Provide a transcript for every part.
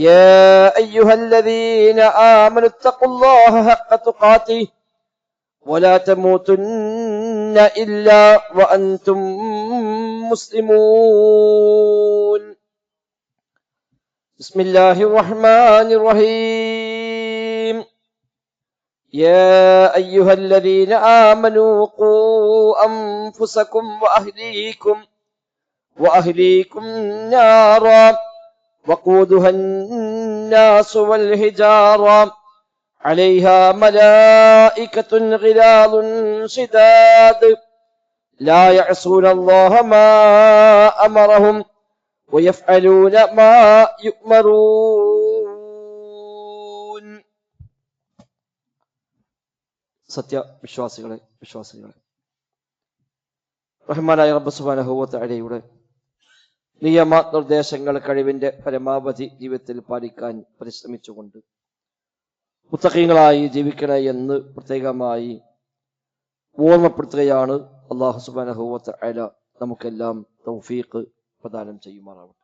يا أيها الذين آمنوا اتقوا الله حق تقاته ولا تموتن إلا وأنتم مسلمون. بسم الله الرحمن الرحيم. يا أيها الذين آمنوا قوا أنفسكم وأهليكم وأهليكم نارا. وقودها الناس والهجارة عليها ملائكة غلاظ شداد لا يعصون الله ما أمرهم ويفعلون ما يؤمرون സത്യ വിശ്വാസികളെ വിശ്വാസികളെ റഹ്മാനായ റബ്ബ് സുബാനഹുവത്തയുടെ നിയമ നിർദ്ദേശങ്ങൾ കഴിവിന്റെ പരമാവധി ജീവിതത്തിൽ പാലിക്കാൻ പരിശ്രമിച്ചുകൊണ്ട് പുസ്തകങ്ങളായി ജീവിക്കണേ എന്ന് പ്രത്യേകമായി ഓർമ്മപ്പെടുത്തുകയാണ് അള്ളാഹു സുബാനഹുവത്ത് അല നമുക്കെല്ലാം തൗഫീഖ് പ്രദാനം ചെയ്യുമാറാവട്ടെ.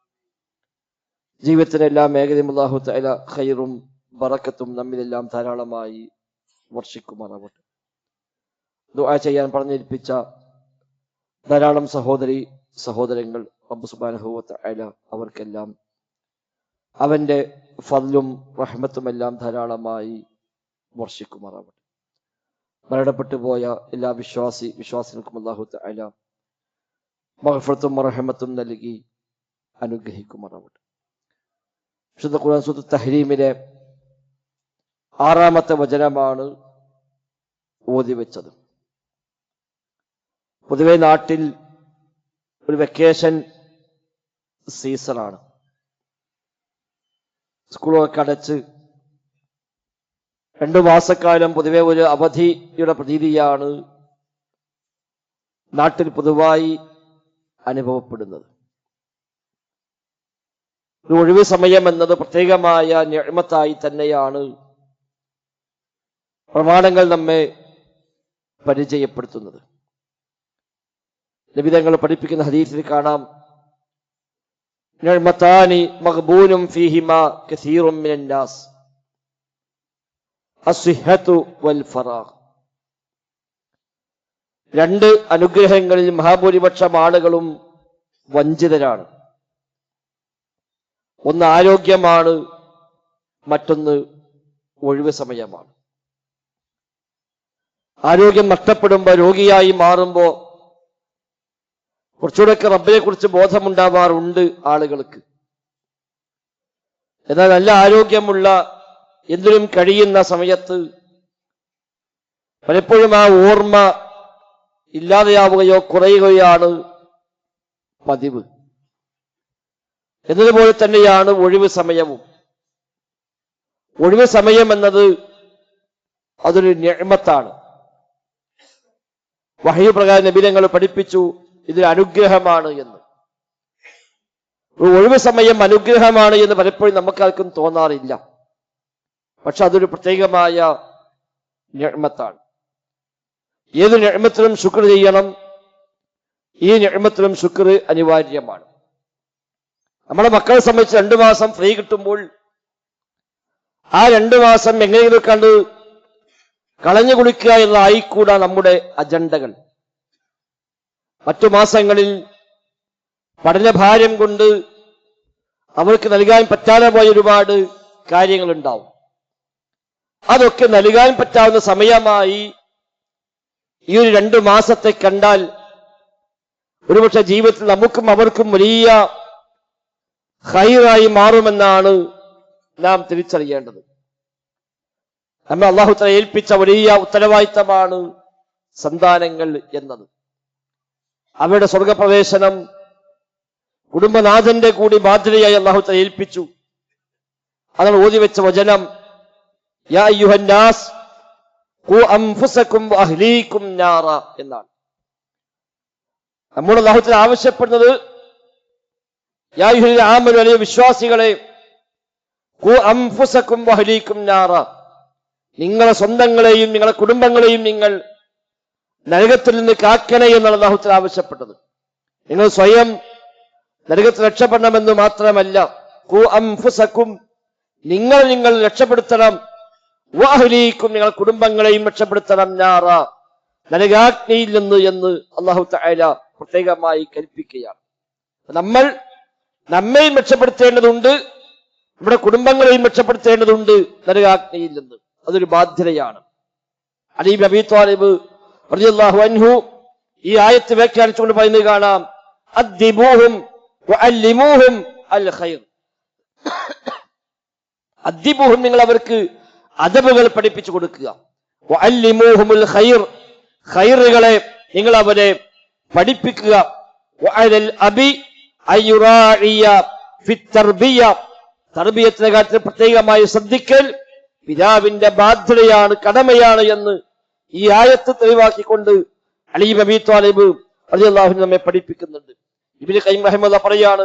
ജീവിതത്തിന്റെ എല്ലാ മേഖലയും അള്ളാഹു തല ഖൈറും ബറക്കത്തും നമ്മിലെല്ലാം ധാരാളമായി വർഷിക്കുമാറാവട്ടെ. ദുആ ചെയ്യാൻ പറഞ്ഞേൽപ്പിച്ച ധാരാളം സഹോദരി സഹോദരങ്ങൾ റബ്ബ് അവർക്കെല്ലാം അവന്റെ ഫضലും റഹ്മത്തുമെല്ലാം ധാരാളമായി വർഷിക്കുമാറാവട്ടെ. മരണപ്പെട്ടു പോയ എല്ലാ വിശ്വാസി വിശ്വാസികൾക്കും അള്ളാഹു അല മഹഫത്തും റഹ്മത്തും നൽകി അനുഗ്രഹിക്കുമാറാവട്ടെ. വിശുദ്ധ ഖുർആൻ സുത്ത് തഹരീമിലെ ആറാമത്തെ വചനമാണ് ഓതി വെച്ചത്. പൊതുവെ നാട്ടിൽ ഒരു വെക്കേഷൻ സീസണാണ്. സ്കൂളൊക്കെ അടച്ച് രണ്ടു മാസക്കാലം പൊതുവെ ഒരു അവധിയുടെ പ്രതീതിയാണ് നാട്ടിൽ പൊതുവായി അനുഭവപ്പെടുന്നത്. ഒരു ഒഴിവ് സമയം എന്നത് പ്രത്യേകമായ ഞമത്തായി തന്നെയാണ് പ്രമാണങ്ങൾ നമ്മെ പരിചയപ്പെടുത്തുന്നത്. ലഭിതങ്ങൾ പഠിപ്പിക്കുന്ന ഹദീസിൽ കാണാം. കസീറും മിനൻ നാസ് അസ്ഹിഹത്തു വൽ ഫറാഖ് രണ്ട് അനുഗ്രഹങ്ങളിൽ മഹാഭൂരിപക്ഷം ആളുകളും വഞ്ചിതരാണ്. ഒന്ന് ആരോഗ്യമാണ് മറ്റൊന്ന് ഒഴിവ് സമയമാണ്. ആരോഗ്യം നഷ്ടപ്പെടുമ്പോൾ രോഗിയായി മാറുമ്പോ കുറച്ചുകൂടെയൊക്കെ റബ്ബിനെ കുറിച്ച് ബോധമുണ്ടാവാറുണ്ട് ആളുകൾക്ക്. എന്നാൽ നല്ല ആരോഗ്യമുള്ള എന്തിനും കഴിയുന്ന സമയത്ത് പലപ്പോഴും ആ ഓർമ്മ ഇല്ലാതെയാവുകയോ കുറയുകയാണ് പതിവ്. എന്നതുപോലെ തന്നെയാണ് ഒഴിവ് സമയവും. ഒഴിവ് സമയം എന്നത് അതൊരു ഞെമത്താണ് വഹയു പ്രകാരം പഠിപ്പിച്ചു ഇതൊരു അനുഗ്രഹമാണ് എന്ന്. ഒഴിവ് സമയം അനുഗ്രഹമാണ് എന്ന് പലപ്പോഴും നമുക്കാർക്കും തോന്നാറില്ല. പക്ഷെ അതൊരു പ്രത്യേകമായ ഞെമത്താണ് ഏത് ഞെമത്തിലും ശുക്ർ ചെയ്യണം. ഈ ഞെമത്തിലും ശുക്ർ അനിവാര്യമാണ്. നമ്മുടെ മക്കളെ സംബന്ധിച്ച് രണ്ടു മാസം ഫ്രീ കിട്ടുമ്പോൾ ആ രണ്ടു മാസം എങ്ങനെയൊക്കെ കണ്ട് കളഞ്ഞു കുളിക്കുക എന്നതായിക്കൂടാ നമ്മുടെ അജണ്ടകൾ. മറ്റു മാസങ്ങളിൽ പഠനഭാരം കൊണ്ട് അവർക്ക് നൽകാൻ പറ്റാതെ പോയ ഒരുപാട് കാര്യങ്ങളുണ്ടാവും. അതൊക്കെ നൽകാൻ പറ്റാവുന്ന സമയമായി ഈ ഒരു രണ്ടു മാസത്തെ കണ്ടാൽ ഒരുപക്ഷെ ജീവിതത്തിൽ നമുക്കും അവർക്കും വലിയ ഹൈറായി മാറുമെന്നാണ് നാം തിരിച്ചറിയേണ്ടത്. നമ്മെ അള്ളാഹുത്തല ഏൽപ്പിച്ച വലിയ ഉത്തരവാദിത്തമാണ് സന്താനങ്ങൾ എന്നത്. അവരുടെ സ്വർഗപ്രവേശനം കുടുംബനാഥന്റെ കൂടി ബാധ്യതയായി അള്ളാഹുത്തെ ഏൽപ്പിച്ചു. അതാണ് ഓതി വെച്ച വചനം യാ എന്നാണ്. നമ്മുടെ അള്ളാഹുത്തിൽ ആവശ്യപ്പെടുന്നത് യാ വിശ്വാസികളെ നിങ്ങളെ സ്വന്തങ്ങളെയും നിങ്ങളെ കുടുംബങ്ങളെയും നിങ്ങൾ നരകത്തിൽ നിന്ന് കാക്കണേ എന്നാണ് അള്ളാഹുത്തൽ ആവശ്യപ്പെട്ടത്. നിങ്ങൾ സ്വയം നരകത്തിൽ രക്ഷപ്പെടണമെന്ന് മാത്രമല്ല അൻഫുസക്കും നിങ്ങൾ നിങ്ങൾ രക്ഷപ്പെടുത്തണം. വാഹുലീക്കും നിങ്ങൾ കുടുംബങ്ങളെയും രക്ഷപ്പെടുത്തണം ഞാറ നരകാഗ്നിയിൽ നിന്ന് എന്ന് അള്ളാഹു തആല പ്രത്യേകമായി കൽപ്പിക്കുകയാണ്. നമ്മൾ നമ്മയും രക്ഷപ്പെടുത്തേണ്ടതുണ്ട് നമ്മുടെ കുടുംബങ്ങളെയും രക്ഷപ്പെടുത്തേണ്ടതുണ്ട് നരകാഗ്നിയിൽ നിന്ന്. അതൊരു ബാധ്യതയാണ്. അലീബ് നബി താലിബ് റളിയല്ലാഹു അൻഹു ഈ ആയത്ത് വ്യാഖ്യാനിച്ചുകൊണ്ട് പറയുന്നത് കാണാം. അദ്ദിബൂഹും വഅല്ലിമൂഹും അൽ ഖൈർ അദ്ദിബൂഹും നിങ്ങൾ അവർക്ക് അദബുകൾ പഠിപ്പിച്ചു കൊടുക്കുക. വഅല്ലിമൂഹുമുൽ ഖൈർ ഖൈറുകളെ നിങ്ങൾ അവരെ പഠിപ്പിക്കുക. വഅലൽ അബി അയ്യുറാഇയ ഫിത്തർബിയ തർബിയത്തിന്റെ കാര്യത്തിൽ പ്രത്യേകമായി ശ്രദ്ധിക്കൽ. പിതാവിന്റെ ബാധ്യതയാണ് കടമയാണ് എന്ന് ഈ ആയത്ത് തെളിവാക്കിക്കൊണ്ട് അലി അബി താലിബ് അൻഹു നമ്മെ പഠിപ്പിക്കുന്നുണ്ട്. ഇബ്നു ഖയ്യിം അഹമ്മദ പറയാണ്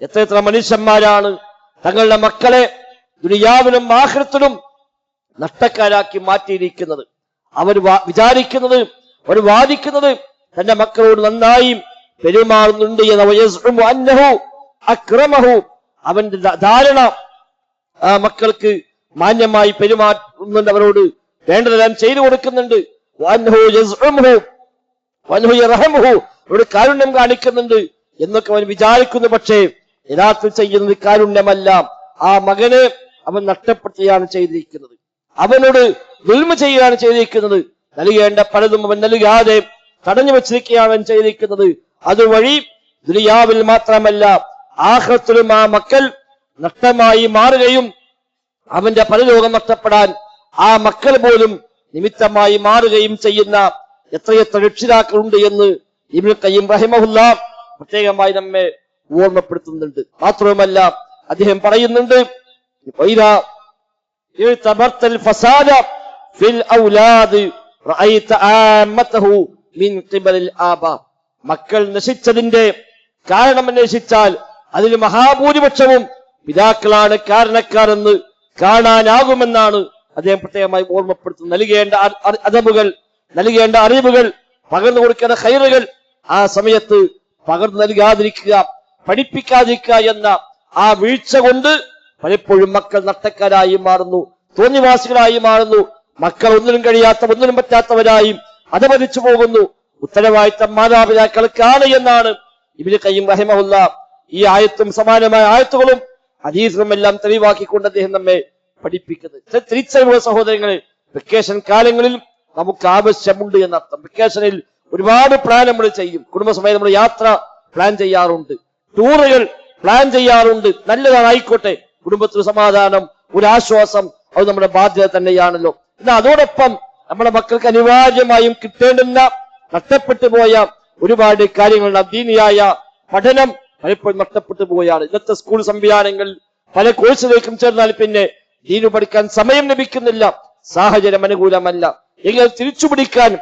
എത്ര എത്ര മനുഷ്യന്മാരാണ് തങ്ങളുടെ മക്കളെ ദുനിയാവിലും ആഖിറത്തിലും നഷ്ടക്കാരാക്കി മാറ്റിയിരിക്കുന്നത്. അവർ വിചാരിക്കുന്നത് അവർ വാദിക്കുന്നത് തന്റെ മക്കളോട് നന്നായി പെരുമാറുന്നുണ്ട് എന്ന് അവന്റെ ധാരണ മക്കൾക്ക് മാന്യമായി പെരുമാറുന്നുണ്ട് അവരോട് വേണ്ടതെല്ലാം ചെയ്തു കൊടുക്കുന്നുണ്ട്. അവരോട് കാരുണ്യം കാണിക്കുന്നുണ്ട് എന്നൊക്കെ അവൻ വിചാരിക്കുന്നു. പക്ഷേ യഥാർത്ഥത്തിൽ ചെയ്യുന്നത് കാരുണ്യമല്ല. ആ മകനെ അവൻ നഷ്ടപ്പെടുത്തുകയാണ് ചെയ്തിരിക്കുന്നത്. അവനോട് ദുൽമ ചെയ്യുകയാണ് ചെയ്തിരിക്കുന്നത്. നൽകേണ്ട പലതും അവൻ നൽകാതെ തടഞ്ഞു വെച്ചിരിക്കുകയാണ് അവൻ ചെയ്തിരിക്കുന്നത്. അതുവഴി ദുനിയാവിൽ മാത്രമല്ല ആഹത്തിലും ആ മക്കൾ നഷ്ടമായി മാറുകയും അവന്റെ പരലോകം നഷ്ടപ്പെടാൻ ആ മക്കൾ പോലും നിമിത്തമായി മാറുകയും ചെയ്യുന്ന എത്രയെത്ര രക്ഷിതാക്കളുണ്ട് എന്ന് ഇബിൾ കയ്യും റഹിമഹുല്ല പ്രത്യേകമായി നമ്മെ ഓർമ്മപ്പെടുത്തുന്നുണ്ട്. മാത്രവുമല്ല അദ്ദേഹം പറയുന്നുണ്ട് മക്കൾ നശിച്ചതിന്റെ കാരണം അന്വേഷിച്ചാൽ അതിൽ മഹാഭൂരിപക്ഷവും പിതാക്കളാണ് കാരണക്കാരെന്ന് കാണാനാകുമെന്നാണ് അദ്ദേഹം പ്രത്യേകമായി ഓർമ്മപ്പെടുത്തുന്നത്. നൽകേണ്ട അദബുകൾ നൽകേണ്ട അറിവുകൾ പകർന്നു കൊടുക്കേണ്ട ഹൈറുകൾ ആ സമയത്ത് പകർന്നു നൽകാതിരിക്കുക പഠിപ്പിക്കാതിരിക്കുക എന്ന ആ വീഴ്ച കൊണ്ട് പലപ്പോഴും മക്കൾ നട്ടക്കാരായി മാറുന്നു തോന്നിവാസികളായി മാറുന്നു. മക്കൾ ഒന്നിനും കഴിയാത്ത ഒന്നിനും പറ്റാത്തവരായും അധപതിച്ചു പോകുന്നു. ഉത്തരവാദിത്തം മാതാപിതാക്കൾക്കാണ് എന്നാണ് ഇവർ കയ്യും റഹിമഹുല്ല ഈ ആയത്തും സമാനമായ ആയത്തുകളും ഹദീസും എല്ലാം തെളിവാക്കിക്കൊണ്ട് അദ്ദേഹം നമ്മെ പഠിപ്പിക്കുന്നത്. തിരിച്ചറിവുള്ള സഹോദരങ്ങളെ വെക്കേഷൻ കാലങ്ങളിൽ നമുക്ക് ആവശ്യമുണ്ട് എന്നർത്ഥം. വെക്കേഷനിൽ ഒരുപാട് പ്ലാൻ നമ്മൾ ചെയ്യും. കുടുംബസമയം നമ്മൾ യാത്ര പ്ലാൻ ചെയ്യാറുണ്ട്. ടൂറുകൾ പ്ലാൻ ചെയ്യാറുണ്ട്. നല്ലതാണ് ആയിക്കോട്ടെ കുടുംബത്തിന് സമാധാനം ഒരു ആശ്വാസം അത് നമ്മുടെ ബാധ്യത തന്നെയാണല്ലോ. എന്നാൽ അതോടൊപ്പം നമ്മുടെ മക്കൾക്ക് അനിവാര്യമായും കിട്ടേണ്ടുന്ന നഷ്ടപ്പെട്ടു പോയ ഒരുപാട് കാര്യങ്ങളുടെ അധീനിയായ പഠനം പലപ്പോഴും നഷ്ടപ്പെട്ടു പോവുകയാണ്. ഇന്നത്തെ സ്കൂൾ സംവിധാനങ്ങൾ പല കോഴ്സുകൾക്കും ചേർന്നാൽ പിന്നെ ദീനു പഠിക്കാൻ സമയം ലഭിക്കുന്നില്ല. സാഹചര്യം അനുകൂലമല്ല. എങ്കിൽ തിരിച്ചു പിടിക്കാൻ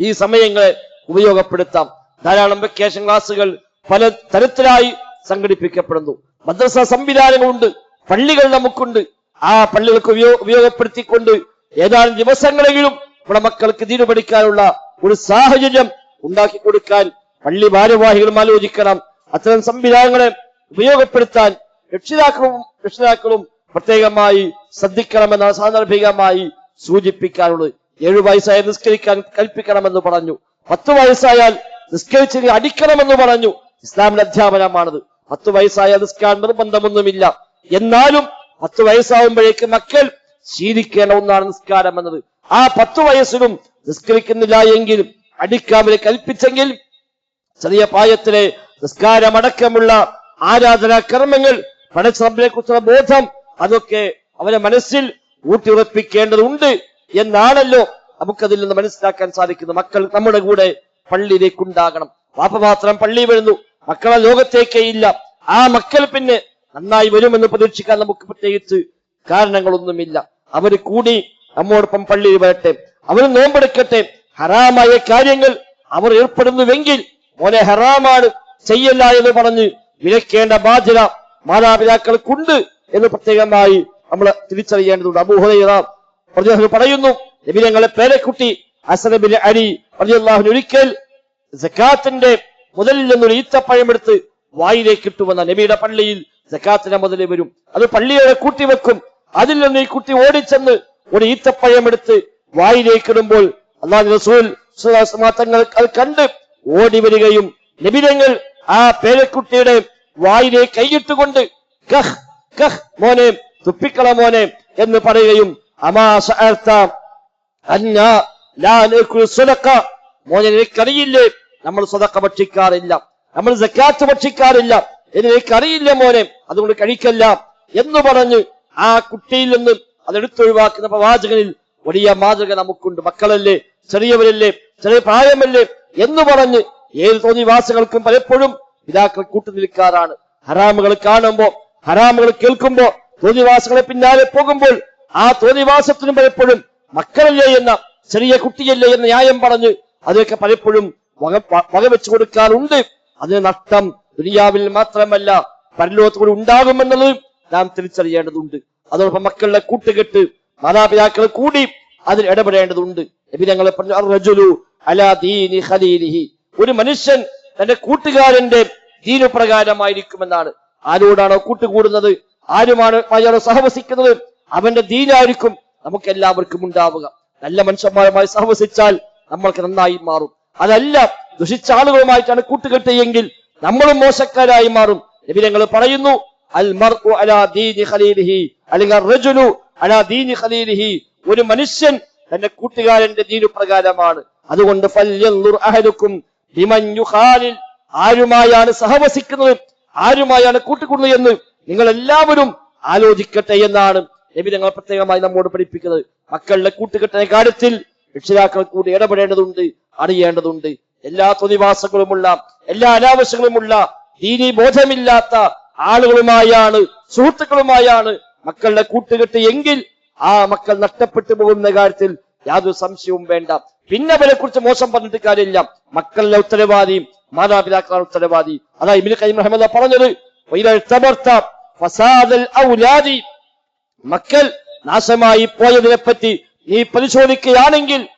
ഈ സമയങ്ങളെ ഉപയോഗപ്പെടുത്താം. ധാരാളം വെക്കേഷൻ ക്ലാസ്സുകൾ പല തരത്തിലായി സംഘടിപ്പിക്കപ്പെടുന്നു. മദ്രസ സംവിധാനങ്ങളുണ്ട്. പള്ളികൾ നമുക്കുണ്ട്. ആ പള്ളികൾക്ക് ഉപയോ ഉപയോഗപ്പെടുത്തിക്കൊണ്ട് ഏതാനും ദിവസങ്ങളെങ്കിലും നമ്മുടെ മക്കൾക്ക് ദീനു പഠിക്കാനുള്ള ഒരു സാഹചര്യം ഉണ്ടാക്കി കൊടുക്കാൻ പള്ളി ഭാരവാഹികളും ആലോചിക്കണം. അത്തരം സംവിധാനങ്ങളെ ഉപയോഗപ്പെടുത്താൻ രക്ഷിതാക്കളും രക്ഷിതാക്കളും പ്രത്യേകമായി ശ്രദ്ധിക്കണമെന്ന് സാന്ദർഭികമായി സൂചിപ്പിക്കാനുള്ളത്. ഏഴു വയസ്സായ നിസ്കരിക്കാൻ കൽപ്പിക്കണമെന്ന് പറഞ്ഞു. പത്ത് വയസ്സായാൽ നിസ്കരിച്ച് അടിക്കണമെന്ന് പറഞ്ഞു. ഇസ്ലാമിന്റെ അധ്യാപനമാണത്. പത്ത് വയസ്സായ നിസ്കാൻ നിർബന്ധമൊന്നുമില്ല. എന്നാലും പത്ത് വയസ്സാവുമ്പോഴേക്ക് മക്കൾ ശീലിക്കേണ്ട ഒന്നാണ് നിസ്കാരം എന്നത്. ആ പത്ത് വയസ്സിലും നിസ്കരിക്കുന്നില്ല എങ്കിൽ അടിക്കാമിനെ കൽപ്പിച്ചെങ്കിൽ ചെറിയ പ്രായത്തിലെ നിസ്കാരമടക്കമുള്ള ആരാധനാ കർമ്മങ്ങൾ പടച്ചറബിനെ കുറിച്ചുള്ള ബോധം അതൊക്കെ അവരെ മനസ്സിൽ ഊട്ടിയുറപ്പിക്കേണ്ടതുണ്ട് എന്നാണല്ലോ നമുക്കതിൽ നിന്ന് മനസ്സിലാക്കാൻ സാധിക്കുന്നു മക്കൾ നമ്മുടെ കൂടെ പള്ളിയിലേക്ക് ഉണ്ടാകണം വാപ്പ മാത്രം പള്ളി വരുന്നു മക്കളെ ലോകത്തേക്കേ ഇല്ല. ആ മക്കൾ പിന്നെ നന്നായി വരുമെന്ന് പ്രതീക്ഷിക്കാൻ നമുക്ക് പ്രത്യേകിച്ച് കാരണങ്ങളൊന്നുമില്ല. അവർ കൂടി നമ്മോടൊപ്പം പള്ളിയിൽ വരട്ടെ. അവർ നോമ്പെടുക്കട്ടെ. ഹറാമായ കാര്യങ്ങൾ അവർ ഏർപ്പെടുന്നുവെങ്കിൽ മോനെ ഹറാമാണ്. ചെയ്യല്ല എന്ന് പറഞ്ഞ് വിലക്കേണ്ട ബാധ്യത മാതാപിതാക്കൾക്കുണ്ട് എന്ന് പ്രത്യേകമായി നമ്മൾ തിരിച്ചറിയേണ്ടതുണ്ട്. റളിയല്ലാഹു പറയുന്നു നബി ഞങ്ങളെ പേരക്കുട്ടി അസനബിൻ അലി റളിയല്ലാഹു ഒരിക്കൽ സക്കാത്തിന്റെ മുതലിൽ നിന്നൊരു ഈത്തപ്പഴം എടുത്ത് വായിലേക്ക് ഇട്ടുവന്ന നബിയുടെ പള്ളിയിൽ സക്കാത്തിന്റെ മുതലിൽ വരും. അത് പള്ളിയോടെ കൂട്ടിവെക്കും അതിൽ നിന്ന് ഈ കുട്ടി ഓടിച്ചെന്ന് ഒരു ഈത്തപ്പഴം എടുത്ത് വായിലേക്ക് ഇടുമ്പോൾ അള്ളാഹു റസൂൽ അത് കണ്ട് ഓടി വരികയും നബിതങ്ങൾ ആ പേരക്കുട്ടിയുടെ വായിലെ കൈയിട്ടുകൊണ്ട് കഹ് കഹ് മോനെ തുപ്പിക്കള മോനെ എന്ന് പറയുകയും അമാ സഅർത്ത അന്ന ലാ മോനെ എനിക്കറിയില്ലേ നമ്മൾ സ്വതക്ക ഭക്ഷിക്കാറില്ല നമ്മൾ സക്കാത്ത് ഭക്ഷിക്കാറില്ല എനിക്കറിയില്ല മോനെ അതുകൊണ്ട് കഴിക്കല്ല എന്ന് പറഞ്ഞ് ആ കുട്ടിയിൽ നിന്ന് അതെടുത്തൊഴിവാക്കുന്ന പ്രവാചകനിൽ വലിയ മാതൃക നമുക്കുണ്ട്. മക്കളല്ലേ ചെറിയവരല്ലേ ചെറിയ പ്രായമല്ലേ എന്ന് പറഞ്ഞ് ഏത് തോന്നിവാസികൾക്കും പലപ്പോഴും പിതാക്കൾ കൂട്ടുനിൽക്കാറാണ് ഹറാമുകൾ കാണുമ്പോ ഹറാമുകൾ കേൾക്കുമ്പോ തോന്നിവാസികളെ പിന്നാലെ പോകുമ്പോൾ ആ തോന്നിവാസത്തിനും പലപ്പോഴും മക്കളല്ലേ എന്ന ചെറിയ കുട്ടിയല്ലേ എന്ന ന്യായം പറഞ്ഞ് അതൊക്കെ പലപ്പോഴും വകവെച്ചു കൊടുക്കാറുണ്ട്. അതിന് നഷ്ടം ദുനിയാവിൽ മാത്രമല്ല പരലോകത്ത് കൂടി നാം തിരിച്ചറിയേണ്ടതുണ്ട്. അതോടൊപ്പം മക്കളുടെ കൂട്ടുകെട്ട് മാതാപിതാക്കൾ കൂടി അതിൽ ഇടപെടേണ്ടതുണ്ട്. നബി ഞങ്ങളെ പറഞ്ഞു "അർറജുലു അലാ ദീനി ഖലീലിഹി." ഒരു മനുഷ്യൻ തന്റെ കൂട്ടുകാരന്റെ ദീനപ്രകാരമായിരിക്കുമെന്നാണ്. ആരോടാണോ കൂട്ടുകൂടുന്നത് ആരുമാണ് അയാളോ സഹവസിക്കുന്നത് അവന്റെ ദീനായിരിക്കും നമുക്ക് എല്ലാവർക്കും ഉണ്ടാവുക. നല്ല മനുഷ്യന്മാരുമായി സഹവസിച്ചാൽ നമ്മൾക്ക് നന്നായി മാറും. അതല്ല ദുഷിച്ച ആളുകളുമായിട്ടാണ് കൂട്ടുകെട്ട് എങ്കിൽ നമ്മളും മോശക്കാരായി മാറും. നബി പറയുന്നു അല്ലെങ്കിൽ ഒരു മനുഷ്യൻ തന്റെ കൂട്ടുകാരന്റെ ദീനു പ്രകാരമാണ് അതുകൊണ്ട് ആരുമായാണ് സഹവസിക്കുന്നത്? ആരുമായാണ് കൂട്ടുകൂടുന്നത് എന്ന് നിങ്ങൾ എല്ലാവരും ആലോചിക്കട്ടെ എന്നാണ് നബി ഞങ്ങൾ പ്രത്യേകമായി നമ്മോട് പഠിപ്പിക്കുന്നത്. മക്കളുടെ കൂട്ടുകെട്ടിന്റെ കാര്യത്തിൽ രക്ഷിതാക്കൾ കൂടി ഇടപെടേണ്ടതുണ്ട് അറിയേണ്ടതുണ്ട്. എല്ലാ തൊതിവാസങ്ങളുമുള്ള എല്ലാ അനാവശ്യങ്ങളുമുള്ള ദീനി ബോധമില്ലാത്ത ആളുകളുമായാണ് സുഹൃത്തുക്കളുമായാണ് മക്കളുടെ കൂട്ടുകെട്ട് എങ്കിൽ ആ മക്കൾ നഷ്ടപ്പെട്ടു പോകുന്ന കാര്യത്തിൽ യാതൊരു സംശയവും വേണ്ട. പിന്നെ അവരെ കുറിച്ച് മോശം പറഞ്ഞിട്ട് കാര്യമില്ല. മക്കളിലെ ഉത്തരവാദി മാതാപിതാക്കളാണ് ഉത്തരവാദി. അതാ ഇബിന് കൈം പറഞ്ഞത്. "വഇദാ ഇർതബർത ഫസാദൽ ഔലാദി. മക്കൾ നാശമായി പോയതിനെ പറ്റി നീ പരിശോധിക്കുകയാണെങ്കിൽ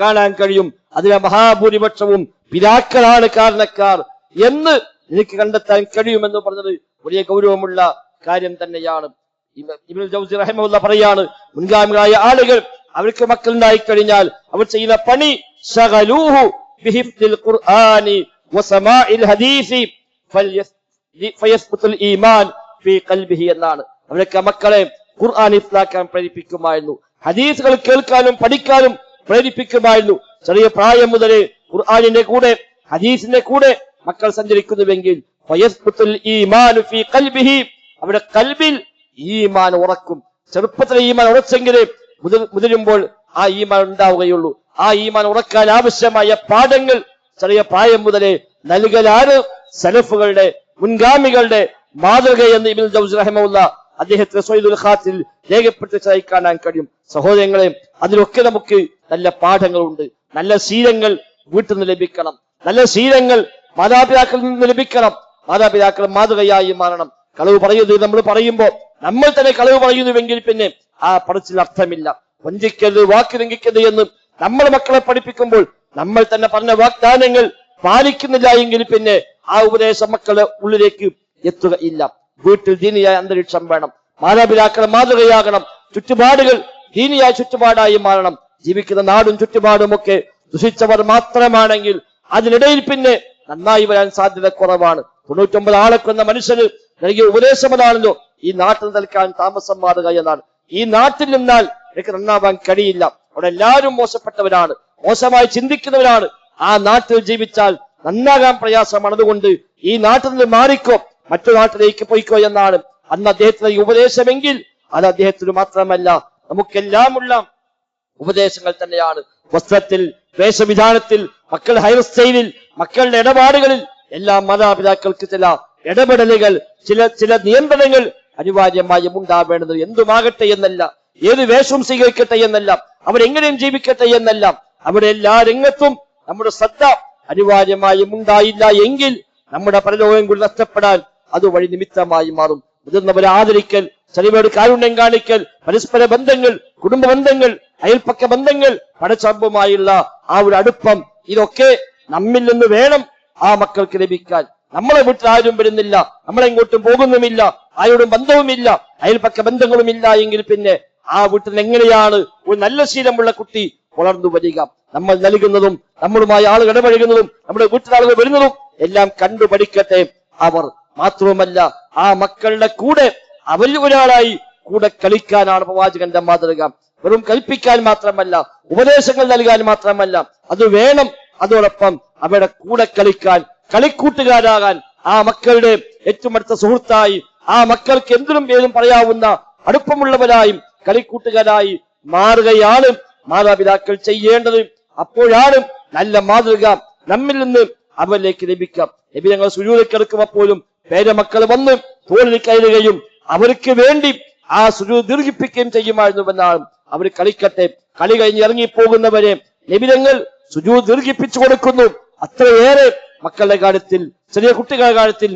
കാണാൻ കഴിയും. അതിലെ മഹാഭൂരിപക്ഷവും പിതാക്കളാണ് കാരണക്കാർ എന്ന് എനിക്ക് കണ്ടെത്താൻ കഴിയുമെന്ന് പറഞ്ഞത് വലിയ ഗൗരവമുള്ള കാര്യം തന്നെയാണ്. ജൗസി പറയാണ് മുൻഗാമികളായ ആളുകൾ അവർക്ക് മക്കൾ ഉണ്ടായി കഴിഞ്ഞാൽ അവർ ചെയ്യുന്ന പണി ഖുർആനി ഹദീസി ഈമാൻ എന്നാണ്. അവരൊക്കെ മക്കളെ ഖുർആൻ ഇസ്ലാക്കാൻ പ്രേരിപ്പിക്കുമായിരുന്നു. ഹദീസുകൾ കേൾക്കാനും പഠിക്കാനും പ്രേരിപ്പിക്കുമായിരുന്നു. ചെറിയ പ്രായം മുതലേ ഖുർആാനിന്റെ കൂടെ ഹദീസിന്റെ കൂടെ മക്കൾ സഞ്ചരിക്കുന്നുവെങ്കിൽ അവരുടെ കൽബിൽ ഈമാൻ ഉറക്കും. ചെറുപ്പത്തിലെ ഈമാൻ ഉറച്ചെങ്കിലേ മുതിരുമ്പോൾ ആ ഈമാൻ ഉണ്ടാവുകയുള്ളൂ. ആ ഈമാൻ ഉറക്കാൻ ആവശ്യമായ പാഠങ്ങൾ ചെറിയ പ്രായം മുതലേ നൽകലാണ് സലഫുകളുടെ മുൻഗാമികളുടെ മാതൃക എന്ന് ഇബിൻ ജൗസ് റഹിമുള്ള അദ്ദേഹത്തിന് സൊയ്ദുൽ ഖാത്തിൽ രേഖപ്പെടുത്തിയതായി കാണാൻ കഴിയും. സഹോദരങ്ങളെ അതിലൊക്കെ നമുക്ക് നല്ല പാഠങ്ങളുണ്ട്. നല്ല ശീലങ്ങൾ വീട്ടിൽ നിന്ന് ലഭിക്കണം. നല്ല ശീലങ്ങൾ മാതാപിതാക്കളിൽ നിന്ന് ലഭിക്കണം. മാതാപിതാക്കൾ മാതൃകയായി മാറണം. കളവ് പറയുന്നത് നമ്മൾ പറയുമ്പോൾ നമ്മൾ തന്നെ കളവ് പറയുന്നുവെങ്കിൽ പിന്നെ ആ പടച്ചിൽ അർത്ഥമില്ല. വഞ്ചിക്കരുത് വാക്ക് ലംഘിക്കരുത് എന്ന് നമ്മൾ മക്കളെ പഠിപ്പിക്കുമ്പോൾ നമ്മൾ തന്നെ പറഞ്ഞ വാഗ്ദാനങ്ങൾ പാലിക്കുന്നില്ല എങ്കിൽ പിന്നെ ആ ഉപദേശം മക്കളെ ഉള്ളിലേക്ക് എത്തുകയില്ല വീട്ടിൽ ദീനിയായ അന്തരീക്ഷം വേണം. മാതാപിതാക്കൾ മാതൃകയാകണം. ചുറ്റുപാടുകൾ ദീനിയായ ചുറ്റുപാടായി മാറണം. ജീവിക്കുന്ന നാടും ചുറ്റുപാടും ഒക്കെ ദുഷിച്ചവർ മാത്രമാണെങ്കിൽ അതിനിടയിൽ പിന്നെ നന്നായി വരാൻ സാധ്യത കുറവാണ്. തൊണ്ണൂറ്റൊമ്പത് ആളെ കൊന്ന മനുഷ്യന് നൽകിയ ഉപദേശമതാണല്ലോ ഈ നാട്ടിൽ നിൽക്കാൻ താമസം മാറുക എന്നാണ്. ഈ നാട്ടിൽ നിന്നാൽ എനിക്ക് നന്നാവാൻ കഴിയില്ല. അവിടെ എല്ലാവരും മോശപ്പെട്ടവരാണ്. മോശമായി ചിന്തിക്കുന്നവരാണ്. ആ നാട്ടിൽ ജീവിച്ചാൽ നന്നാകാൻ പ്രയാസമാണ് അതുകൊണ്ട് ഈ നാട്ടിൽ നിന്ന് മാറിക്കോ. മറ്റു നാട്ടിലേക്ക് പോയിക്കോ എന്നാണ് അന്ന് അദ്ദേഹത്തിന് ഉപദേശമെങ്കിൽ അത് അദ്ദേഹത്തിന് മാത്രമല്ല നമുക്കെല്ലാമുള്ള ഉപദേശങ്ങൾ തന്നെയാണ്. വസ്ത്രത്തിൽ വേഷവിധാനത്തിൽ മക്കൾ ഹെയർ സ്റ്റൈലിൽ മക്കളുടെ ഇടപാടുകളിൽ എല്ലാ മാതാപിതാക്കൾക്ക് ചില ഇടപെടലുകൾ ചില ചില നിയന്ത്രണങ്ങൾ അനിവാര്യമായും ഉണ്ടാവേണ്ടത് എന്തുമാകട്ടെ എന്നല്ല. ഏത് വേഷവും സ്വീകരിക്കട്ടെ എന്നല്ല. അവരെങ്ങനെയും ജീവിക്കട്ടെ എന്നല്ല. അവിടെ എല്ലാ രംഗത്തും നമ്മുടെ ശ്രദ്ധ അനിവാര്യമായും ഉണ്ടായില്ല എങ്കിൽ നമ്മുടെ പരലോകം കൂടി നഷ്ടപ്പെടാൻ അതുവഴി നിമിത്തമായി മാറും. മുതിർന്നവരെ ആദരിക്കൽ ചെറിയവരുടെ കാരുണ്യം കാണിക്കൽ പരസ്പര ബന്ധങ്ങൾ കുടുംബ ബന്ധങ്ങൾ അയൽപ്പക്ക ബന്ധങ്ങൾ പടച്ചമ്പുമായുള്ള ആ ഒരു അടുപ്പം ഇതൊക്കെ നമ്മിൽ നിന്ന് വേണം ആ മക്കൾക്ക് ലഭിക്കാൻ. നമ്മളെ വിട്ട് ആരും വരുന്നില്ല. നമ്മളെങ്ങോട്ടും പോകുന്നുമില്ല. ആരോടും ബന്ധവുമില്ല. അയൽപ്പക്ക ബന്ധങ്ങളുമില്ല എങ്കിൽ പിന്നെ ആ വീട്ടിൽ എങ്ങനെയാണ് ഒരു നല്ല ശീലമുള്ള കുട്ടി വളർന്നു വരിക? നമ്മൾ നൽകുന്നതും നമ്മളുമായി ആളുകൾ ഇടപഴകുന്നതും നമ്മുടെ വീട്ടിൽ ആളുകൾ വരുന്നതും എല്ലാം കണ്ടു പഠിക്കട്ടെ. അവർ മാത്രവുമല്ല ആ മക്കളുടെ കൂടെ അവരിൽ ഒരാളായി കൂടെ കളിക്കാനാണ് പ്രവാചകന്റെ മാതൃക. വെറും കൽപ്പിക്കാൻ മാത്രമല്ല ഉപദേശങ്ങൾ നൽകാൻ മാത്രമല്ല അത് വേണം. അതോടൊപ്പം അവരുടെ കൂടെ കളിക്കാൻ കളിക്കൂട്ടുകാരാകാൻ ആ മക്കളുടെ ഏറ്റവും അടുത്ത സുഹൃത്തായി ആ മക്കൾക്ക് എന്തിനും ഏതും പറയാവുന്ന അടുപ്പമുള്ളവരായും കളിക്കൂട്ടുകാരായി മാറുകയാണ് മാതാപിതാക്കൾ ചെയ്യേണ്ടത്. അപ്പോഴാണ് നല്ല മാതൃക നമ്മിൽ നിന്ന് അവരിലേക്ക് ലഭിക്കാം നബി ഞങ്ങൾ സുരൂരിക്കെടുക്കുമ്പോൾ പോലും പേരമക്കൾ വന്ന് തോളിൽ കയറുകയും അവർക്ക് വേണ്ടി ആ സുരൂ ദീർഘിപ്പിക്കുകയും ചെയ്യുമായിരുന്നുവെന്നാണ് അവർ കളിക്കട്ടെ. കളി കഴിഞ്ഞ് ഇറങ്ങിപ്പോകുന്നവരെ നബിതങ്ങൾ സുജൂ ദീർഘിപ്പിച്ചു കൊടുക്കുന്നു. അത്രയേറെ മക്കളുടെ കാര്യത്തിൽ ചെറിയ കുട്ടികളുടെ കാര്യത്തിൽ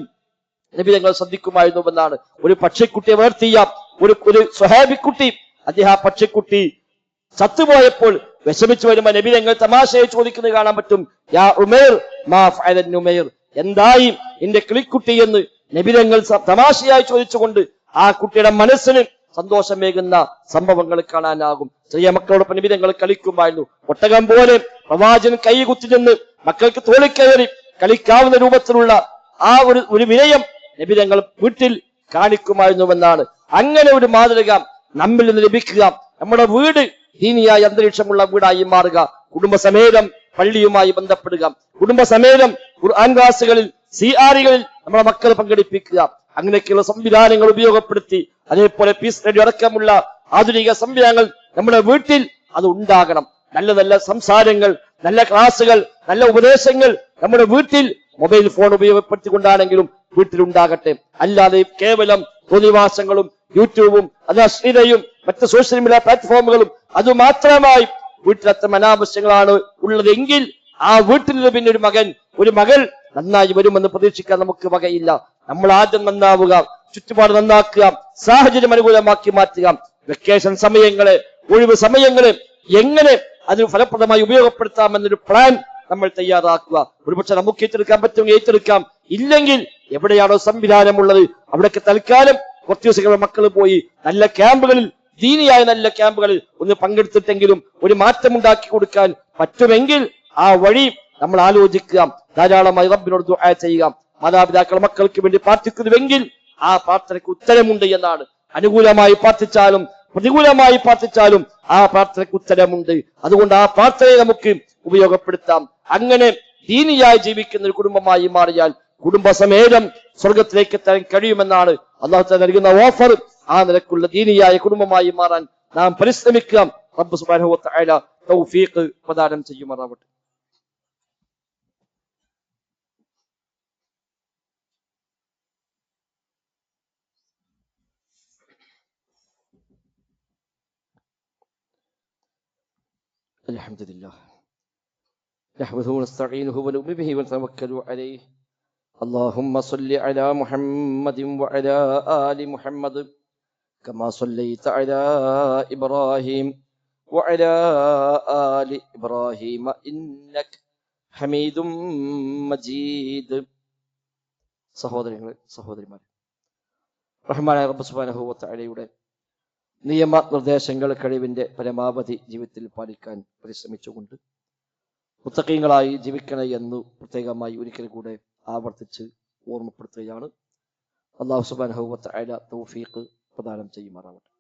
നബി ഞങ്ങൾ ശ്രദ്ധിക്കുമായിരുന്നുവെന്നാണ്. ഒരു പക്ഷിക്കുട്ടിയെ വളർത്തിയ ഒരു ഒരു സ്വഹാബിക്കുട്ടി അദ്ദേഹം ആ പക്ഷിക്കുട്ടി ചത്തുപോയപ്പോൾ വിഷമിച്ചു വരുമ്പോൾ നബി തങ്ങൾ തമാശയെ ചോദിക്കുന്നത് കാണാൻ പറ്റും. യാ ഉമേർ മാ ഉമേർ എന്തായി എന്റെ കിളിക്കുട്ടി എന്ന് നബി നബിതങ്ങൾ തമാശയായി ചോദിച്ചുകൊണ്ട് ആ കുട്ടിയുടെ മനസ്സിന് സന്തോഷമേകുന്ന സംഭവങ്ങൾ കാണാനാകും. ചെറിയ മക്കളോടൊപ്പം നിമിതങ്ങൾ കളിക്കുമായിരുന്നു. ഒട്ടകം പോലെ പ്രവാചകൻ കൈകുത്തി നിന്ന് മക്കൾക്ക് തോളിക്കയറി കളിക്കാവുന്ന രൂപത്തിലുള്ള ആ ഒരു ഒരു വിനയം നബി തങ്ങൾ വീട്ടിൽ കാണിക്കുമായിരുന്നുവെന്നാണ്. അങ്ങനെ ഒരു മാതൃക നമ്മിൽ നിന്ന് ലഭിക്കുക നമ്മുടെ വീട് ദീനിയായ അന്തരീക്ഷമുള്ള വീടായി മാറുക കുടുംബസമേതം പള്ളിയുമായി ബന്ധപ്പെടുക കുടുംബസമേതം ഖുർആൻ ക്ലാസുകളിൽ സി ആറുകളിൽ നമ്മുടെ മക്കളെ പങ്കെടുപ്പിക്കുക അങ്ങനെയൊക്കെയുള്ള സംവിധാനങ്ങൾ ഉപയോഗപ്പെടുത്തി അതേപോലെ പീസ് റേഡിയോ അടക്കമുള്ള ആധുനിക സംവിധാനങ്ങൾ നമ്മുടെ വീട്ടിൽ അത് ഉണ്ടാകണം. നല്ല നല്ല സംസാരങ്ങൾ നല്ല ക്ലാസ്സുകൾ നല്ല ഉപദേശങ്ങൾ നമ്മുടെ വീട്ടിൽ മൊബൈൽ ഫോൺ ഉപയോഗപ്പെടുത്തിക്കൊണ്ടാണെങ്കിലും വീട്ടിലുണ്ടാകട്ടെ. അല്ലാതെ കേവലം പ്രതിവാസങ്ങളും യൂട്യൂബും അത് അശ്ലീലയും മറ്റ് സോഷ്യൽ മീഡിയ പ്ലാറ്റ്ഫോമുകളും അതുമാത്രമായി മാത്രമായി വീട്ടിലത്ര അനാവശ്യങ്ങളാണ് ഉള്ളതെങ്കിൽ ആ വീട്ടിൽ നിന്ന് പിന്നെ ഒരു മകൻ ഒരു മകൾ നന്നായി വരുമെന്ന് പ്രതീക്ഷിക്കാൻ നമുക്ക് വകയില്ല. നമ്മൾ ആദ്യം നന്നാവുക ചുറ്റുപാട് നന്നാക്കുക സാഹചര്യം അനുകൂലമാക്കി മാറ്റുക. വെക്കേഷൻ സമയങ്ങളെ ഒഴിവ് സമയങ്ങളെ എങ്ങനെ അതിന് ഫലപ്രദമായി ഉപയോഗപ്പെടുത്താമെന്നൊരു പ്ലാൻ നമ്മൾ തയ്യാറാക്കുക. ഒരുപക്ഷെ നമുക്ക് ഏറ്റെടുക്കാൻ പറ്റുമെങ്കിൽ ഏറ്റെടുക്കാം. ഇല്ലെങ്കിൽ എവിടെയാണോ സംവിധാനമുള്ളത് അവിടേക്ക് തൽക്കാലം കുറച്ച് ദിവസങ്ങളുടെ മക്കൾ പോയി നല്ല ക്യാമ്പുകളിൽ ദീനിയായ നല്ല ക്യാമ്പുകളിൽ ഒന്ന് പങ്കെടുത്തിട്ടെങ്കിലും ഒരു മാറ്റം ഉണ്ടാക്കി കൊടുക്കാൻ പറ്റുമെങ്കിൽ ആ വഴി നമ്മൾ ആലോചിക്കുക. ധാരാളമായി റബ്ബിനോട് ദുആ ചെയ്യുക. മാതാപിതാക്കൾ മക്കൾക്ക് വേണ്ടി പ്രാർത്ഥിക്കുന്നുവെങ്കിൽ ആ പ്രാർത്ഥനയ്ക്ക് ഉത്തരമുണ്ട് എന്നാണ്. അനുകൂലമായി പ്രാർത്ഥിച്ചാലും പ്രതികൂലമായി പ്രാർത്ഥിച്ചാലും ആ പ്രാർത്ഥനയ്ക്ക് ഉത്തരമുണ്ട്. അതുകൊണ്ട് ആ പ്രാർത്ഥനയെ നമുക്ക് ഉപയോഗപ്പെടുത്താം. അങ്ങനെ ദീനിയായി ജീവിക്കുന്ന ഒരു കുടുംബമായി മാറിയാൽ കുടുംബസമേതം സ്വർഗത്തിലേക്ക് എത്താൻ കഴിയുമെന്നാണ് അള്ളാഹു നൽകുന്ന ഓഫർ. ആ നിലക്കുള്ള ദീനിയായ കുടുംബമായി മാറാൻ നാം പരിശ്രമിക്കാം. റബ്ബ് തആല തൗഫീഖ് പ്രദാനം ചെയ്യുമാറാവട്ടെ. الحمد لله نحمده ونستعينه ونؤمن به ونتوكل عليه اللهم صل على محمد وعلى آل محمد كما صليت على إبراهيم وعلى آل إبراهيم إنك حميد مجيد സഹോദരങ്ങളെ സഹോദരിമാരെ റഹ്മാനായ റബ്ബ് സുബ്ഹാനഹു വ തആലയുടെ നിയമ നിർദ്ദേശങ്ങൾ കഴിവിന്റെ പരമാവധി ജീവിതത്തിൽ പാലിക്കാൻ പരിശ്രമിച്ചുകൊണ്ട് പുസ്തകങ്ങളായി ജീവിക്കണേ എന്ന് പ്രത്യേകമായി ഒരിക്കൽ കൂടെ ആവർത്തിച്ച് ഓർമ്മപ്പെടുത്തുകയാണ്. അള്ളാഹു സുബ്ഹാനഹു വ തആല തൗഫീഖ് പ്രദാനം ചെയ്യുമാറാവട്ടെ.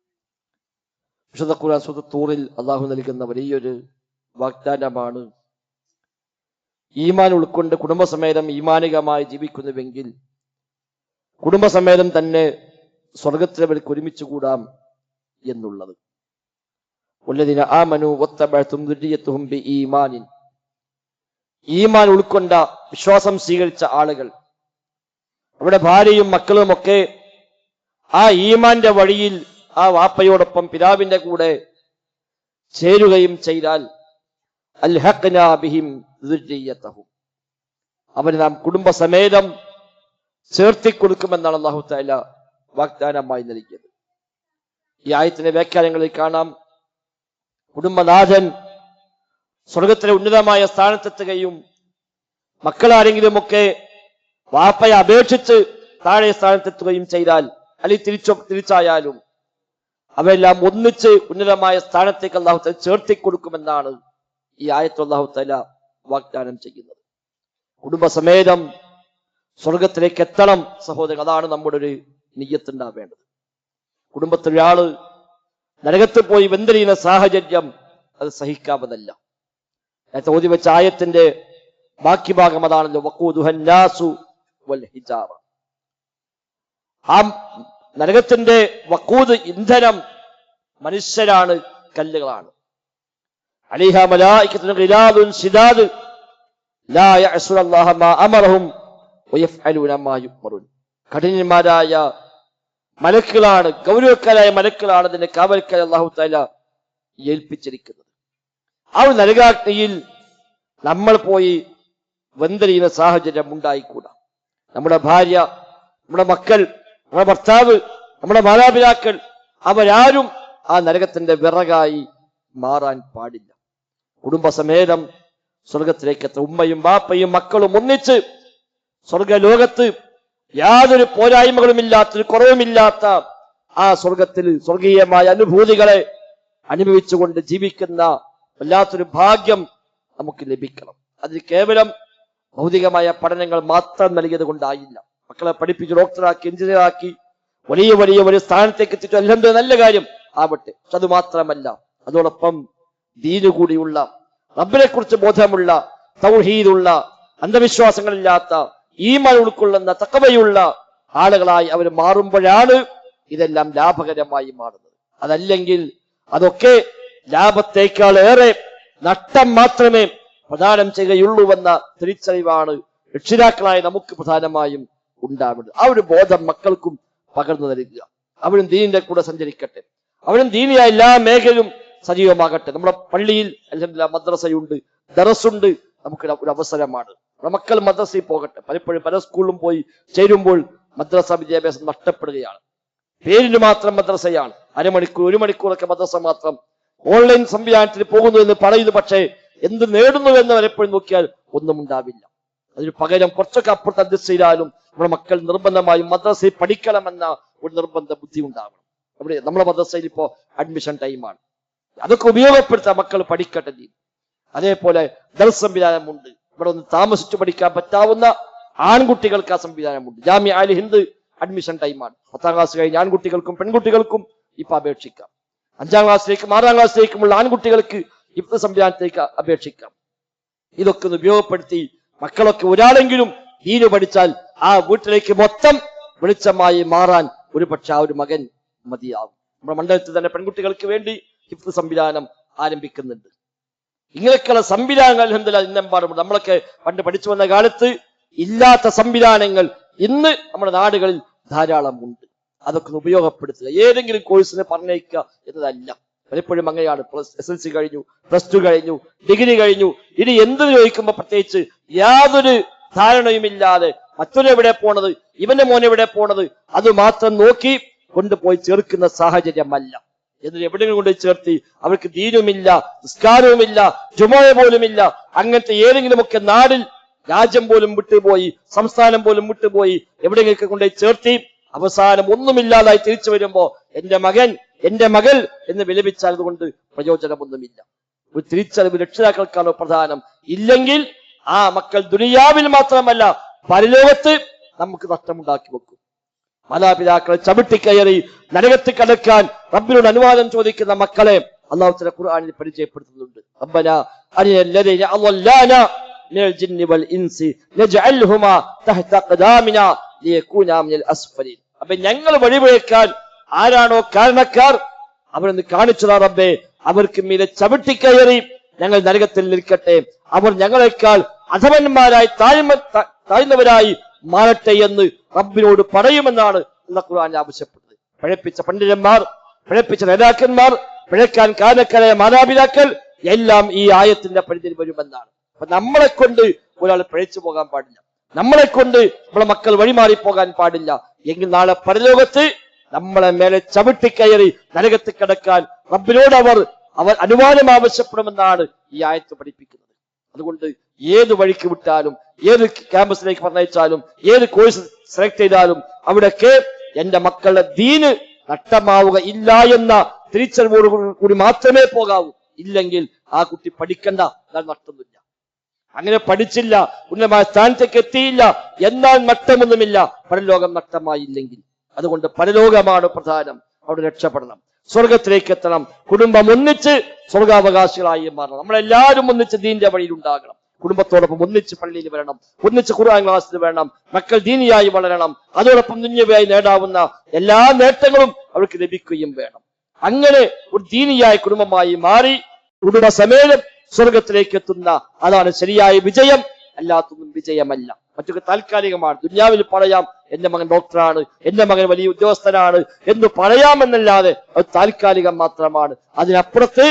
വിശുദ്ധ ഖുർആൻ സുഹൃത്ത് തൂറിൽ അള്ളാഹു നൽകുന്ന വലിയൊരു വാഗ്ദാനമാണ് ഈമാൻ ഉൾക്കൊണ്ട് കുടുംബസമേതം ഈമാനികമായി ജീവിക്കുന്നുവെങ്കിൽ കുടുംബസമേതം തന്നെ സ്വർഗത്തിലവർക്ക് ഒരുമിച്ചുകൂടാം ഒരുമിച്ച് കൂടാം. എന്നുള്ളത്. ഈമാൻ ഉൾക്കൊണ്ട വിശ്വാസം സ്വീകരിച്ച ആളുകൾ. അവിടെ ഭാര്യയും മക്കളും ഒക്കെ ആ ഈമാന്റെ വഴിയിൽ ആ വാപ്പയോടൊപ്പം പിതാവിന്റെ കൂടെ ചേരുകയും ചെയ്താൽ അൽഹഖ്നാ ബിഹിം ദുർരിയ്യത്തഹും അവന് നാം കുടുംബസമേതം ചേർത്തി കൊടുക്കുമെന്നാണ് അള്ളാഹു താല വാഗ്ദാനമായി നൽകിയത്. ഈ ആയത്തിന്റെ വ്യാഖ്യാനങ്ങളിൽ കാണാം. കുടുംബനാഥൻ സ്വർഗത്തിലെ ഉന്നതമായ സ്ഥാനത്തെത്തുകയും മക്കളാരെങ്കിലുമൊക്കെ വാപ്പയെ അപേക്ഷിച്ച് താഴെ സ്ഥാനത്തെത്തുകയും ചെയ്താൽ അല്ലെങ്കിൽ തിരിച്ചോ തിരിച്ചായാലും അവയെല്ലാം ഒന്നിച്ച് ഉന്നതമായ സ്ഥാനത്തേക്ക് അള്ളാഹു തല ചേർത്തി കൊടുക്കുമെന്നാണ് ഈ ആയത്ത് അള്ളാഹു തല വാഗ്ദാനം ചെയ്യുന്നത്. കുടുംബസമേതം സ്വർഗത്തിലേക്ക് എത്തണം സഹോദരൻ അതാണ് നമ്മുടെ ഒരു നിയ്യത്തുണ്ടാവേണ്ടത് കുടുംബത്തിലൊരാൾ നരകത്തിൽ പോയി വെന്തരിയുന്ന സാഹചര്യം അത് സഹിക്കാവതല്ല നേരത്തെ ഓതി വെച്ച ആയത്തിന്റെ ബാക്കി ഭാഗം അതാണല്ലോ വക്കൂദുഹന്നാസു വൽ ആ നരകത്തിന്റെ വക്കൂത് ഇന്ധനം മനുഷ്യരാണ് കല്ലുകളാണ്. അലിഹ ലാ മാ അമറഹും മാ കഠിനന്മാരായ മലക്കുകളാണ് ഗൗരവക്കാരായ മലക്കുകളാണ് അതിന്റെ കാവൽക്കാർ അള്ളാഹു താല ഏൽപ്പിച്ചിരിക്കുന്നത്. ആ ഒരു നരകാഗ്നിയിൽ നമ്മൾ പോയി വെന്തരിയുന്ന സാഹചര്യം ഉണ്ടായിക്കൂടാ. നമ്മുടെ ഭാര്യ നമ്മുടെ മക്കൾ നമ്മുടെ ഭർത്താവ് നമ്മുടെ മാതാപിതാക്കൾ അവരാരും ആ നരകത്തിന്റെ വിറകായി മാറാൻ പാടില്ല. കുടുംബസമേതം സ്വർഗത്തിലേക്ക് ഉമ്മയും ബാപ്പയും മക്കളും ഒന്നിച്ച് സ്വർഗലോകത്ത് യാതൊരു പോരായ്മകളുമില്ലാത്തൊരു കുറവുമില്ലാത്ത ആ സ്വർഗത്തിൽ സ്വർഗീയമായ അനുഭൂതികളെ അനുഭവിച്ചുകൊണ്ട് ജീവിക്കുന്ന വല്ലാത്തൊരു ഭാഗ്യം നമുക്ക് ലഭിക്കണം. അതിൽ കേവലം ഭൗതികമായ പഠനങ്ങൾ മാത്രം നൽകിയത് കൊണ്ടായില്ല. മക്കളെ പഠിപ്പിച്ച് ഡോക്ടറാക്കി എഞ്ചിനീയറാക്കി വലിയ വലിയ ഒരു സ്ഥാനത്തേക്ക് എത്തിച്ചു. അല്ലെന്ത് നല്ല കാര്യം. ആവട്ടെ. പക്ഷെ അത് മാത്രമല്ല. അതോടൊപ്പം ദീനു കൂടിയുള്ള റബ്ബിനെ കുറിച്ച് ബോധമുള്ള തൗഹീദുള്ള അന്ധവിശ്വാസങ്ങളില്ലാത്ത ഈമാൻ ഉൾക്കൊള്ളുന്ന തക്കവയുള്ള ആളുകളായി അവർ മാറുമ്പോഴാണ് ഇതെല്ലാം ലാഭകരമായി മാറുന്നത്. അതല്ലെങ്കിൽ അതൊക്കെ ലാഭത്തേക്കാൾ ഏറെ നഷ്ടം മാത്രമേ പ്രദാനം ചെയ്യുകയുള്ളൂവെന്ന തിരിച്ചറിവാണ് രക്ഷിതാക്കളായ നമുക്ക് പ്രധാനമായും ഉണ്ടാവുന്നത് ആ ഒരു ബോധം മക്കൾക്കും പകർന്നു നൽകുക. അവരും ദീനിന്റെ കൂടെ സഞ്ചരിക്കട്ടെ. അവരും ദീനിയായ എല്ലാ മേഖലയും സജീവമാകട്ടെ. നമ്മുടെ പള്ളിയിൽ അല്ലെങ്കിൽ മദ്രസയുണ്ട് ദറസുണ്ട് നമുക്ക് ഒരു അവസരമാണ്. മക്കൾ മദ്രസയിൽ പോകട്ടെ. പലപ്പോഴും പല സ്കൂളിലും പോയി ചേരുമ്പോൾ മദ്രസ വിദ്യാഭ്യാസം നഷ്ടപ്പെടുകയാണ്. പേരിന് മാത്രം മദ്രസയാണ്. അരമണിക്കൂർ ഒരു മണിക്കൂറൊക്കെ മദ്രസ മാത്രം ഓൺലൈൻ സംവിധാനത്തിൽ പോകുന്നു എന്ന് പറയുന്നു. പക്ഷേ എന്ത് നേടുന്നു എന്ന് പലപ്പോഴും നോക്കിയാൽ ഒന്നും ഉണ്ടാവില്ല. അതിന് പകരം കുറച്ചൊക്കെ അപ്പുറത്തെ ചെയ്താലും നമ്മുടെ മക്കൾ നിർബന്ധമായും മദ്രസയിൽ പഠിക്കണമെന്ന ഒരു നിർബന്ധ ബുദ്ധി ഉണ്ടാവണം. അവിടെ നമ്മുടെ മദ്രസയിൽ ഇപ്പോ അഡ്മിഷൻ ടൈമാണ് അതൊക്കെ ഉപയോഗപ്പെടുത്താൻ മക്കൾ പഠിക്കട്ടെ. അതേപോലെ ദൽ സംവിധാനമുണ്ട് ഇവിടെ ഒന്ന് താമസിച്ചു പഠിക്കാൻ പറ്റാവുന്ന ആൺകുട്ടികൾക്ക് ആ സംവിധാനമുണ്ട്. ജാമ്യ അലി ഹിന്ദ് അഡ്മിഷൻ ടൈമാണ് പത്താം ക്ലാസ് കഴിഞ്ഞ് ആൺകുട്ടികൾക്കും പെൺകുട്ടികൾക്കും ഇപ്പൊ അപേക്ഷിക്കാം. അഞ്ചാം ക്ലാസ്സിലേക്കും ആറാം ക്ലാസ്സിലേക്കുമുള്ള ആൺകുട്ടികൾക്ക് ഇപ്പൊ സംവിധാനത്തേക്ക് അപേക്ഷിക്കാം. ഇതൊക്കെ ഒന്ന് ഉപയോഗപ്പെടുത്തി മക്കളൊക്കെ ഒരാളെങ്കിലും ദീന് പഠിച്ചാൽ ആ വീട്ടിലേക്ക് മൊത്തം വെളിച്ചമായി മാറാൻ ഒരുപക്ഷെ ആ ഒരു മകൻ മതിയാവും നമ്മുടെ മണ്ഡലത്തിൽ തന്നെ പെൺകുട്ടികൾക്ക് വേണ്ടി ഹിഫ് സംവിധാനം ആരംഭിക്കുന്നുണ്ട്. ഇങ്ങനെയൊക്കെയുള്ള സംവിധാനങ്ങൾ അൽഹംദുലില്ലാ ഇന്നെമ്പാടുമുണ്ട് നമ്മളൊക്കെ പണ്ട് പഠിച്ചു വന്ന കാലത്ത് ഇല്ലാത്ത സംവിധാനങ്ങൾ ഇന്ന് നമ്മുടെ നാടുകളിൽ ധാരാളം ഉണ്ട്. അതൊക്കെ ഉപയോഗപ്പെടുത്തുക. ഏതെങ്കിലും കോഴ്സിനെ പറഞ്ഞേക്കുക എന്നതല്ല. പലപ്പോഴും അങ്ങനെയാണ്. പ്ലസ് എസ് എൽ സി കഴിഞ്ഞു പ്ലസ് ടു കഴിഞ്ഞു ഡിഗ്രി കഴിഞ്ഞു. ഇനി എന്ത് ചോദിക്കുമ്പോൾ പ്രത്യേകിച്ച് യാതൊരു ധാരണയുമില്ലാതെ മറ്റൊരു എവിടെ പോണത് ഇവന്റെ മോനെവിടെ പോണത് അത് മാത്രം നോക്കി കൊണ്ടുപോയി ചേർക്കുന്ന സാഹചര്യമല്ല. എന്നിട്ട് എവിടെയെങ്കിലും കൊണ്ട് ചേർത്തി. അവർക്ക് ദീനുമില്ല നിസ്കാരവുമില്ല ജുമായ പോലുമില്ല. അങ്ങനത്തെ ഏതെങ്കിലുമൊക്കെ നാടിൽ രാജ്യം പോലും വിട്ടുപോയി സംസ്ഥാനം പോലും വിട്ടുപോയി എവിടെയെങ്കിലൊക്കെ കൊണ്ടുപോയി ചേർത്തി. അവസാനം ഒന്നുമില്ലാതായി തിരിച്ചു വരുമ്പോ എന്റെ മകൻ എന്റെ മകൾ എന്ന് വിലപിച്ചാൽ കൊണ്ട് പ്രയോജനമൊന്നുമില്ല. ഒരു തിരിച്ചറിവ് രക്ഷിതാക്കൾക്കാണ് പ്രധാനം. ഇല്ലെങ്കിൽ ആ മക്കൾ ദുനിയാവിൽ മാത്രമല്ല പരലോകത്ത് നമുക്ക് നഷ്ടമുണ്ടാക്കി വെക്കും. മാതാപിതാക്കളെ ചവിട്ടിക്കയറി നരകത്ത് കടക്കാൻ റബ്ബിനോട് അനുവാദം ചോദിക്കുന്ന മക്കളെ അള്ളാഹു ചില ഖുർആനിൽ പരിചയപ്പെടുത്തുന്നുണ്ട്. റബ്ബന അപ്പൊ ഞങ്ങൾ വഴിപിഴക്കാൻ ആരാണോ കാരണക്കാർ? അവരൊന്ന് കാണിച്ചതാ റബ്ബേ അവർക്ക് മീതെ ചവിട്ടിക്കയറി ഞങ്ങൾ നരകത്തിൽ നിൽക്കട്ടെ. അവർ ഞങ്ങളെക്കാൾ അധമന്മാരായി താഴ്മ താഴ്ന്നവരായി മാറട്ടെ എന്ന് റബ്ബിനോട് പറയുമെന്നാണ് ഇന്ന് ഖുർആൻ ആവശ്യപ്പെട്ടത്. പഴപ്പിച്ച പണ്ഡിതന്മാർ പഴപ്പിച്ച നേതാക്കന്മാർ പിഴക്കാൻ കാരണക്കാരായ മാതാപിതാക്കൾ എല്ലാം ഈ ആയത്തിന്റെ പരിധിയിൽ വരുമെന്നാണ്. അപ്പൊ നമ്മളെ കൊണ്ട് ഒരാൾ പിഴച്ചു പോകാൻ പാടില്ല. നമ്മളെ കൊണ്ട് നമ്മളെ മക്കൾ വഴിമാറി പോകാൻ പാടില്ല. എങ്കിൽ നാളെ പരലോകത്ത് നമ്മളെ മേലെ ചവിട്ടി കയറി നരകത്ത് കിടക്കാൻ റബ്ബിനോട് അവർ അവർ അനുവാദം ആവശ്യപ്പെടുമെന്നാണ് ഈ ആയത്ത് പഠിപ്പിക്കുന്നത്. അതുകൊണ്ട് ഏത് വഴിക്ക് വിട്ടാലും ഏത് ക്യാമ്പസിലേക്ക് പറഞ്ഞയച്ചാലും ഏത് കോഴ്സ് സെലക്ട് ചെയ്താലും അവിടെയൊക്കെ എന്റെ മക്കളുടെ ദീന് നഷ്ടമാവുക ഇല്ല എന്ന തിരിച്ചറിവോട് കൂടി മാത്രമേ പോകാവൂ. ഇല്ലെങ്കിൽ ആ കുട്ടി പഠിക്കണ്ട. എന്നാൽ നഷ്ടമൊന്നുമില്ല അങ്ങനെ പഠിച്ചില്ല ഉന്നതമായ സ്ഥാനത്തേക്ക് എത്തിയില്ല എന്നാൽ നഷ്ടമൊന്നുമില്ല. പരലോകം നഷ്ടമായില്ലെങ്കിൽ. അതുകൊണ്ട് പരലോകമാണ് പ്രധാനം. അവിടെ രക്ഷപ്പെടണം. സ്വർഗത്തിലേക്ക് എത്തണം. കുടുംബം ഒന്നിച്ച് സ്വർഗാവകാശികളായി മാറണം. നമ്മളെല്ലാവരും ഒന്നിച്ച് ദീന്റെ വഴിയിൽ ഉണ്ടാകണം. കുടുംബത്തോടൊപ്പം ഒന്നിച്ച് പള്ളിയിൽ വരണം ഒന്നിച്ച് ഖുർആൻ ക്ലാസ്സിൽ വേണം മക്കൾ ദീനിയായി വളരണം അതോടൊപ്പം ദുന്യവയായി നേടാവുന്ന എല്ലാ നേട്ടങ്ങളും അവർക്ക് ലഭിക്കുകയും വേണം. അങ്ങനെ ഒരു ദീനിയായ കുടുംബമായി മാറി കുടുംബ സമേതം സ്വർഗത്തിലേക്ക് എത്തുന്ന അതാണ് ശരിയായ വിജയം അല്ലാത്തൊന്നും വിജയമല്ല. മറ്റൊക്കെ താൽക്കാലികമാണ്. ദുനിയാവിൽ പറയാം എന്റെ മകൻ ഡോക്ടറാണ് എന്റെ മകൻ വലിയ ഉദ്യോഗസ്ഥനാണ് എന്ന് പറയാമെന്നല്ലാതെ അത് താൽക്കാലികം മാത്രമാണ്. അതിനപ്പുറത്ത്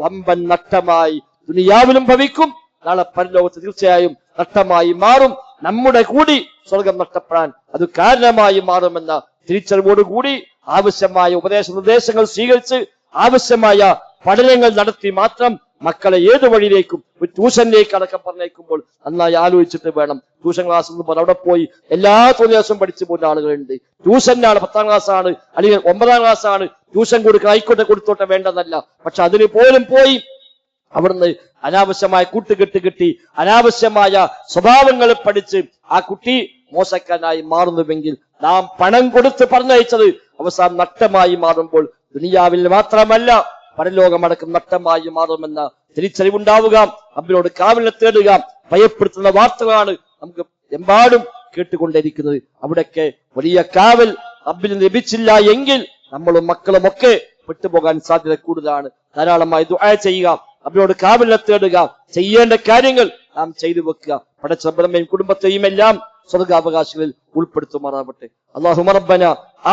വമ്പൻ നഷ്ടമായി ദുനിയാവിലും ഭവിക്കും നാളെ പരലോകത്ത് തീർച്ചയായും നഷ്ടമായി മാറും. നമ്മുടെ കൂടി സ്വർഗം നഷ്ടപ്പെടാൻ അത് കാരണമായി മാറുമെന്ന തിരിച്ചറിവോടുകൂടി ആവശ്യമായ ഉപദേശ നിർദ്ദേശങ്ങൾ സ്വീകരിച്ച് ആവശ്യമായ പഠനങ്ങൾ നടത്തി മാത്രം മക്കളെ ഏത് വഴിയിലേക്കും ഒരു ട്യൂഷനിലേക്ക് അടക്കം പറഞ്ഞേക്കുമ്പോൾ നന്നായി ആലോചിച്ചിട്ട് വേണം. ട്യൂഷൻ ക്ലാസ് എന്ന് പറഞ്ഞ് അവിടെ പോയി എല്ലാ ദിവസവും പഠിച്ചു പോകുന്ന ആളുകളുണ്ട്. ട്യൂഷനാണ് പത്താം ക്ലാസ് ആണ് അല്ലെങ്കിൽ ഒമ്പതാം ക്ലാസ് ആണ് ട്യൂഷൻ കൊടുക്കുക ആയിക്കോട്ടെ കൊടുത്തോട്ടെ വേണ്ടെന്നല്ല പക്ഷെ അതിന് പോലും പോയി അവിടുന്ന് അനാവശ്യമായ കൂട്ടുകെട്ട് കിട്ടി അനാവശ്യമായ സ്വഭാവങ്ങൾ പഠിച്ച് ആ കുട്ടി മോശക്കാരനായി മാറുന്നുവെങ്കിൽ നാം പണം കൊടുത്ത് പറഞ്ഞയച്ചത് അവസാനം നഷ്ടമായി മാറുമ്പോൾ ദുനിയാവിൽ മാത്രമല്ല പരലോകമടക്കം നഷ്ടമായി മാറുമെന്ന തിരിച്ചറിവുണ്ടാവുക അമ്പിനോട് കാവലിനെ തേടുക ഭയപ്പെടുത്തുന്ന വാർത്തകളാണ് നമുക്ക് എമ്പാടും കേട്ടുകൊണ്ടിരിക്കുന്നത്. അവിടെയൊക്കെ വലിയ കാവൽ അബിന് ലഭിച്ചില്ല എങ്കിൽ നമ്മളും മക്കളും ഒക്കെ പെട്ടുപോകാൻ സാധ്യത കൂടുതലാണ്. ധാരാളമായി ദുആ ചെയ്യുക. റബ്ബിനോട് കാവലിനെ തേടുക ചെയ്യേണ്ട കാര്യങ്ങൾ നാം ചെയ്തു വെക്കുക പടച്ച ബ്രഹ്മയും കുടുംബത്തെയും എല്ലാം സ്വർഗാവകാശികളിൽ ഉൾപ്പെടുത്തുമാറാവട്ടെ അള്ളാഹു റബ്ബന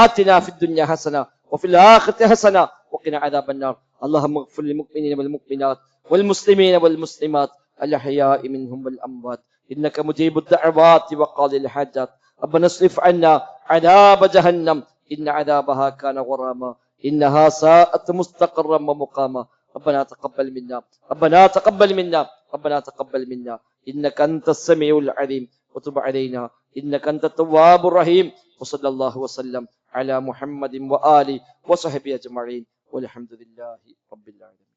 ആതിന ഫിദ്ദുനിയ ഹസന وفي الآخرة حسنة وقنا عذاب النار اللهم اغفر للمؤمنين والمؤمنات والمسلمين والمسلمات الأحياء منهم والأموات إنك مجيب الدعوات وقاضي الحاجات ربنا اصرف عنا عذاب جهنم إن عذابها كان غراما إنها ساءت مستقرا ومقاما ربنا تقبل منا ربنا تقبل منا ربنا تقبل منا إنك أنت السميع العليم وتب علينا إنك أنت التواب الرحيم وصلى الله وسلم على محمد وآله وصحبه أجمعين والحمد لله رب العالمين